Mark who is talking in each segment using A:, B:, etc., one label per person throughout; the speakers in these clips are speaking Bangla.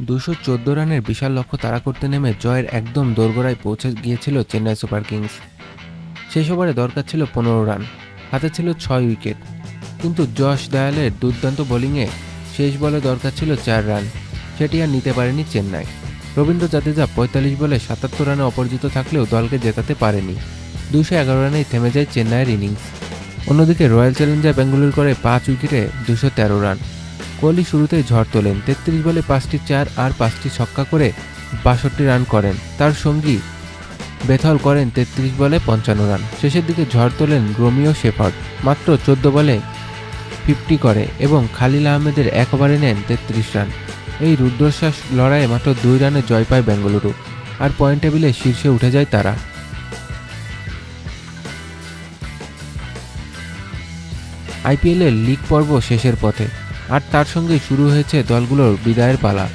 A: দুশো রানের বিশাল লক্ষ্য তাড়া করতে নেমে জয়ের একদম দোরগোড়ায় পৌঁছে গিয়েছিল চেন্নাই সুপার কিংস। শেষ ওভারে দরকার ছিল পনেরো রান, হাতে ছিল ছয় উইকেট। কিন্তু যশ দয়ালের দুর্দান্ত বোলিংয়ে শেষ বলে দরকার ছিল চার রান, সেটি আর নিতে পারেনি চেন্নাই। রবীন্দ্র জাদেজা পঁয়তাল্লিশ বলে সাতাত্তর রানে অপরাজিত থাকলেও দলকে জেতাতে পারেনি। দুশো এগারো রানেই থেমে যায় চেন্নাইয়ের ইনিংস। অন্যদিকে রয়্যাল চ্যালেঞ্জার বেঙ্গালুরু করে পাঁচ উইকেটে দুশো তেরো রান। কোহলি শুরুতেই ঝড় তোলেন। তেত্রিশ বলে পাঁচটি চার আর পাঁচটি ছক্কা করে বাষট্টি রান করেন। তার সঙ্গী বেথল করেন তেত্রিশ বলে পঞ্চান্ন রান। শেষের দিকে ঝড় তোলেন রোমিও শেফার্ড। মাত্র চোদ্দ বলে ফিফটি করে এবং খালিল আহমেদের এক ওভারে নেন তেত্রিশ রান। এই রুদ্রশ্বাস লড়াইয়ে মাত্র দুই রানে জয় পায় বেঙ্গালুরু। আর পয়েন্ট টেবিলে শীর্ষে উঠে যায় তারা। আইপিএলের লিগ পর্ব শেষের পথে। আর তার সঙ্গেই শুরু হয়েছে দলগুলোর বিদায়ের পালা।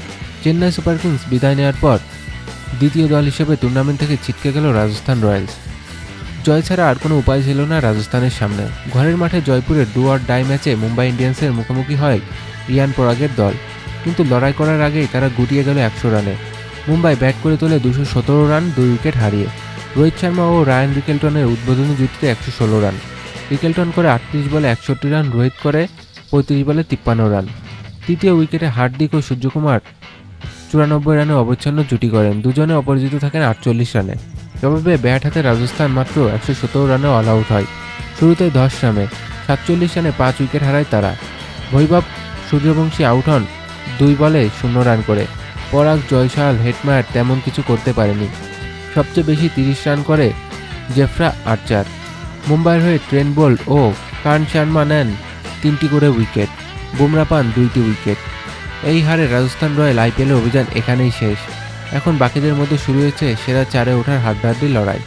A: চেন্নাই সুপার কিংস বিদায় নেওয়ার পর দ্বিতীয় দল হিসেবে টুর্নামেন্ট থেকে ছিটকে গেল রাজস্থান রয়্যালস। জয় ছাড়া আর কোনো উপায় ছিল না রাজস্থানের সামনে। ঘরের মাঠে জয়পুরের ডু অর ডাই ম্যাচে মুম্বাই ইন্ডিয়ান্সের মুখোমুখি হয় রিয়ান পরাগের দল। কিন্তু লড়াই করার আগেই তারা গুটিয়ে গেল একশো রানে। মুম্বাই ব্যাট করে তোলে দুশো সতেরো রান, দুই উইকেট হারিয়ে। রোহিত শর্মা ও রায়ান রিকেলটনের উদ্বোধনী জুটিতে একশো ষোলো রান। রিকেলটন করে আটত্রিশ বলে একষট্টি রান রোহিত করে। পঁয়ত্রিশ বলে তিপ্পান্ন রান। তৃতীয় উইকেটে হার্দিক ও সূর্যকুমার চুরানব্বই রানে অবচ্ছন্ন জুটি করেন। দুজনে অপরাজিত থাকেন আটচল্লিশ রানে। জবাবে ব্যাট হাতে রাজস্থান মাত্র একশো সতেরো রানে অল আউট হয়। শুরুতে দশ রানে, সাতচল্লিশ রানে পাঁচ উইকেট হারায় তারা। বৈভব সূর্যবংশী আউট হন দুই বলে শূন্য রান করে। পরাগ জয়সাল হেটমায়ার তেমন কিছু করতে পারেনি। সবচেয়ে বেশি তিরিশ রান করে জেফরা আর্চার। মুম্বাইয়ের হয়ে ট্রেন বোল্ট ও কার্ন শর্মা নেন তিনটি করে উইকেট, বুমরা পান দুইটি উইকেট। এই হারে রাজস্থান রয়্যাল আইপিএলের অভিযান এখানেই শেষ। এখন বাকিদের মধ্যে শুরু হয়েছে সেরা চারে ওঠার হাড্ডাহাড্ডি লড়াই।